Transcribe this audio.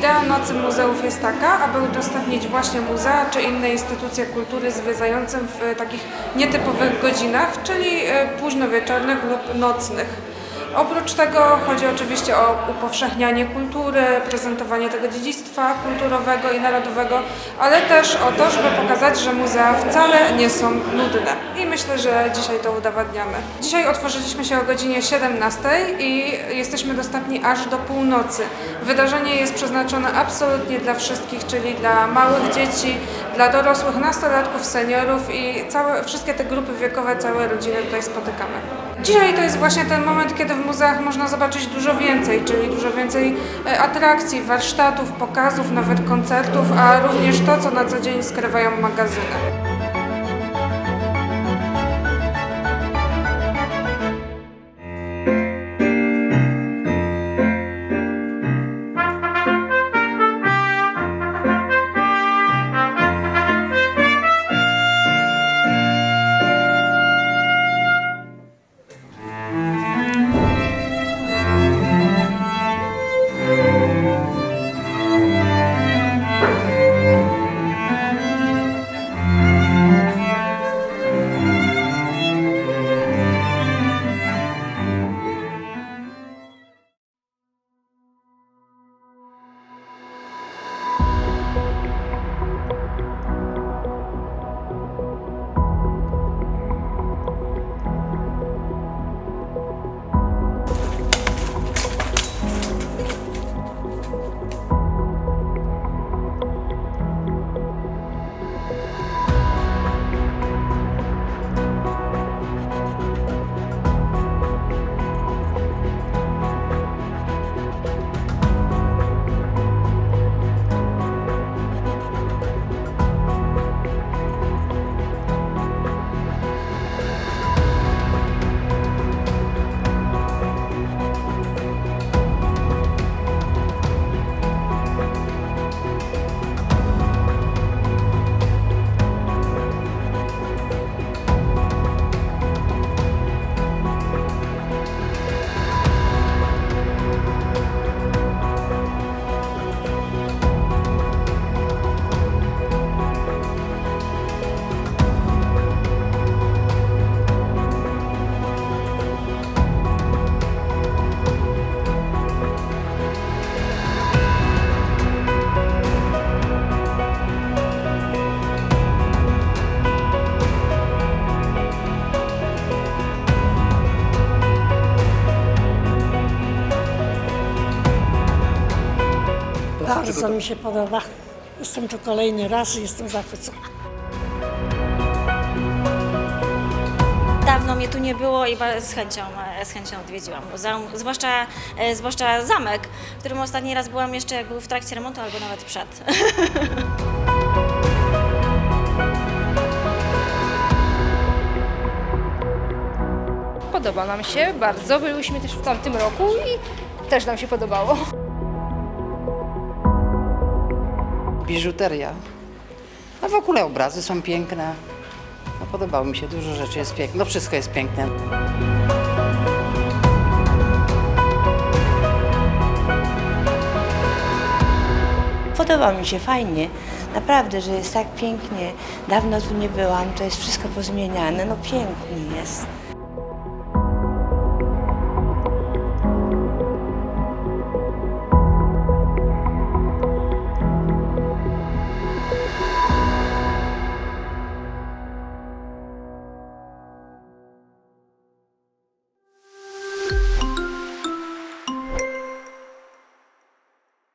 idea Nocy Muzeów jest taka, aby udostępnić właśnie muzea czy inne instytucje kultury zwiedzającym w takich nietypowych godzinach, czyli e, późnowieczornych lub nocnych. Oprócz tego chodzi oczywiście o upowszechnianie kultury, prezentowanie tego dziedzictwa kulturowego i narodowego, ale też o to, żeby pokazać, że muzea wcale nie są nudne. I myślę, że dzisiaj to udowadniamy. Dzisiaj otworzyliśmy się o godzinie 17 i jesteśmy dostępni aż do północy. Wydarzenie jest przeznaczone absolutnie dla wszystkich, czyli dla małych dzieci, dla dorosłych, nastolatków, seniorów i całe, wszystkie te grupy wiekowe, całe rodziny tutaj spotykamy. Dzisiaj to jest właśnie ten moment, kiedy w muzeach można zobaczyć dużo więcej, czyli dużo więcej e, atrakcji, warsztatów, pokazów, nawet koncertów, a również to, co na co dzień skrywają magazyny. Bardzo mi się podoba. Jestem tu kolejny raz i jestem zachwycona. Dawno mnie tu nie było i ba- z chęcią, e, z chęcią odwiedziłam muzeum, zwłaszcza, e, zwłaszcza zamek, w którym ostatni raz byłam jeszcze jak był w trakcie remontu albo nawet przed. Podoba nam się bardzo. Byliśmy też w tamtym roku i też nam się podobało. Biżuteria. A w ogóle obrazy są piękne. No, podobało mi się, dużo rzeczy jest piękne. No wszystko jest piękne. Podoba mi się fajnie, naprawdę, że jest tak pięknie. Dawno tu nie byłam, to jest wszystko pozmieniane, no pięknie jest.